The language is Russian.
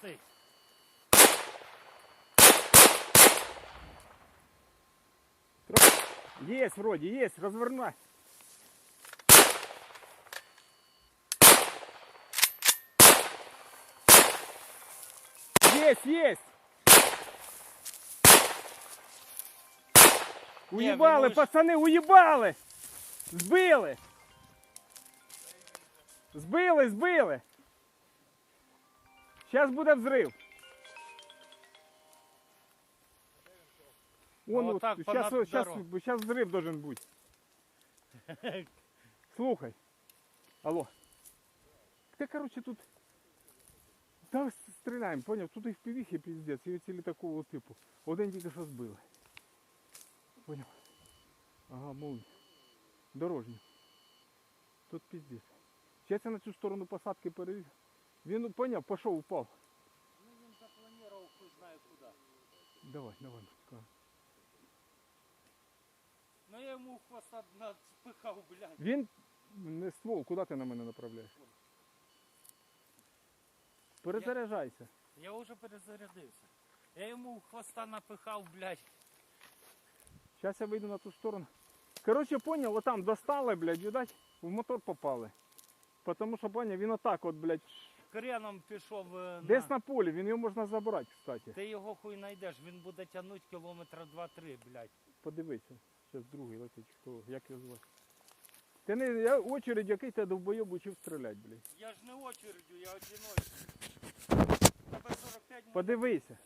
Шестий. Есть вроде, есть, развернай. Есть, есть. Уебали, Не, пацаны, уебали. Сбили. Сбили, сбили. Зараз буде взрив. Вон, А от, отак щас, понад щас, дорогу. щас взрив должен бути. Слухай. Алло. Ти, короче, тут. Давай стріляємо, поняв? Тут і в півіхи піздець, і оці літакового типу. Один тільки що збили. Поняв? Ага, мовний. Дорожній. Тут піздець. Зараз я на цю сторону посадки перевів. Він ну, поняв, пішов, упав. Ну він запланував, хуй знає куди. Давай, давай. чекай. Ну я йому в хвоста надпихав, блядь. Він не ствол, куди ти на мене направляєш? Перезаряджайся. Я вже перезарядився. Я йому в хвоста напихав, блядь. Зараз я вийду на ту сторону. Коротше, понял, отам достали, блядь, видать, в мотор попали. Потому що, понял, він отак от, блядь, Креном пішов е, десь на... полі, він його можна забрати, кстати. Ти його хуй знайдеш, він буде тягнути кілометра 2-3, блядь. Подивися. Зараз другий летить, хто, як його звати. Ти не, я очередь, який тебе довбойоб учив стріляти, блядь. Я ж не очередю, я одиночку. Тебе 45 може Подивися.